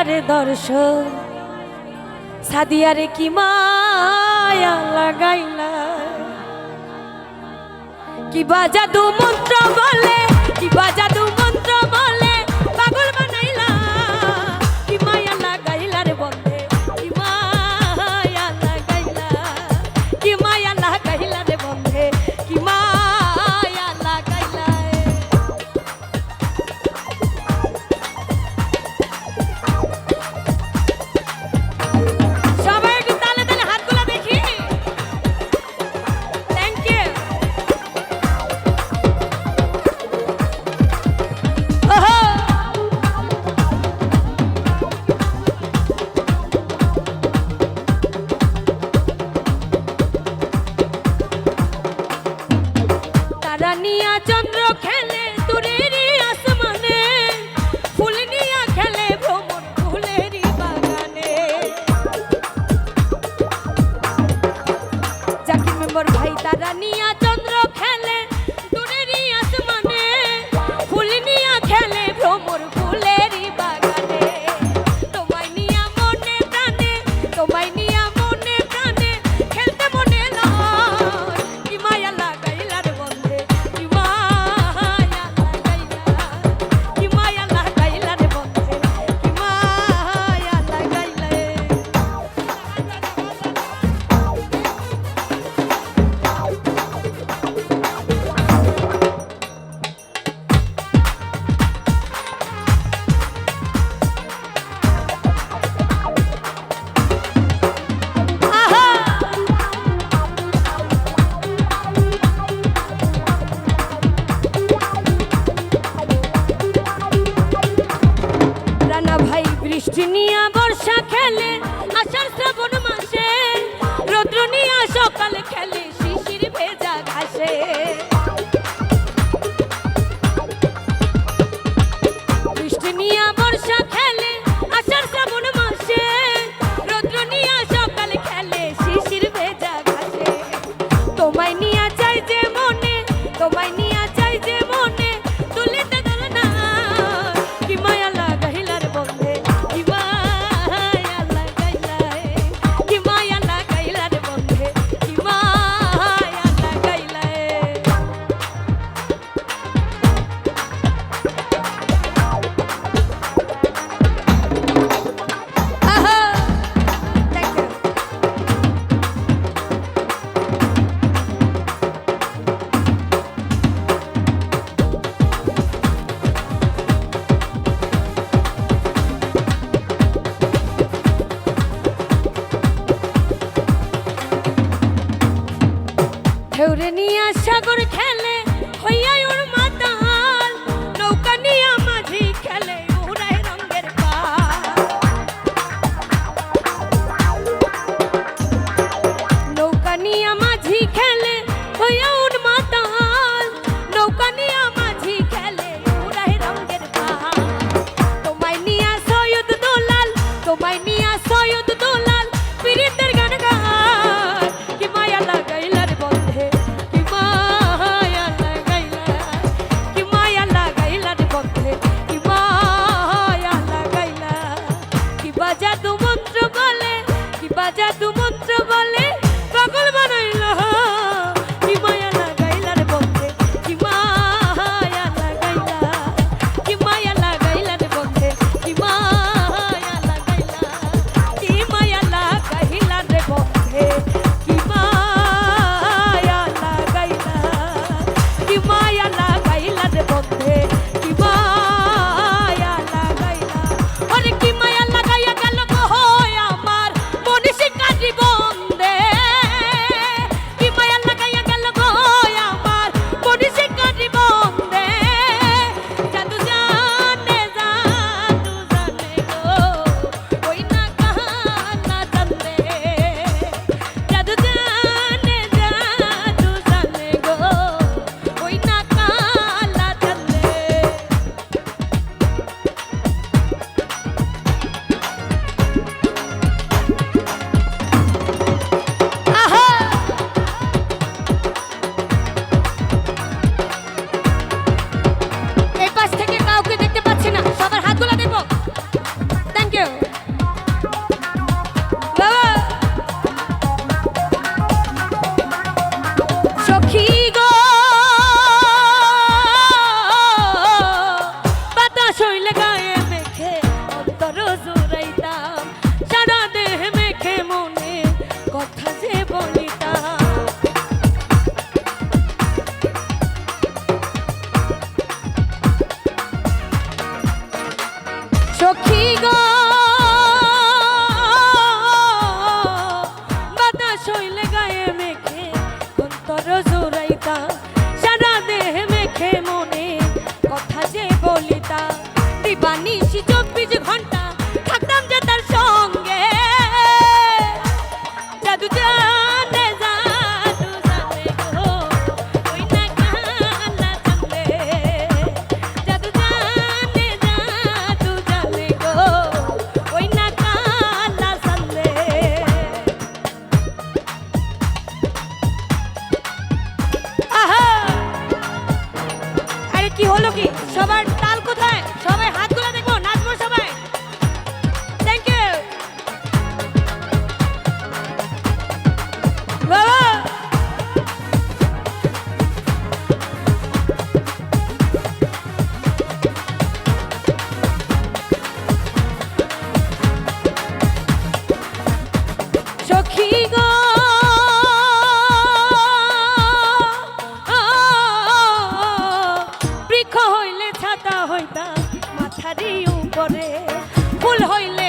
সাদিয়ার দর্শন সাদিয়ারে কি মায়া লাগাইলা কি বাজাদু মন্ত্র বলে কি বাজাদু ঢেউরে নিয়ে সাগর খেলে হইয়া জাদু মন্ত্র বলে কি বা জাদু মন্ত্র বলে? সবার রে ভুল হইল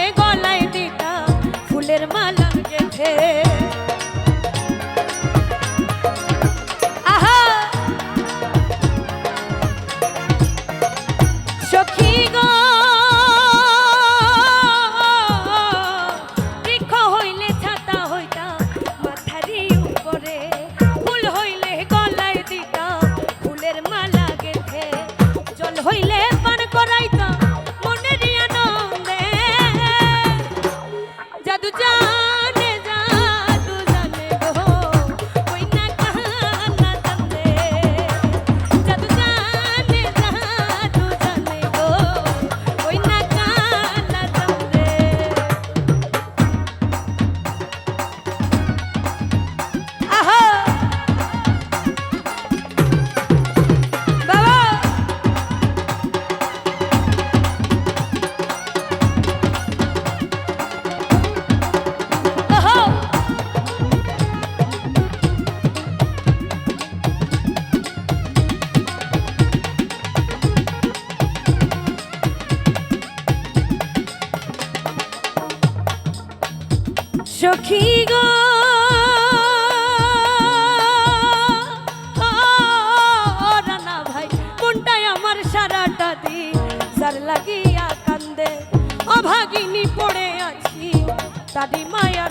সখী গো। রানা ভাই, কোনটাই আমার সারাটা দিন? যার লাগিয়া কান্দে, অভাগিনী পড়ে আছি তারি মায়ার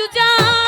জাদু যা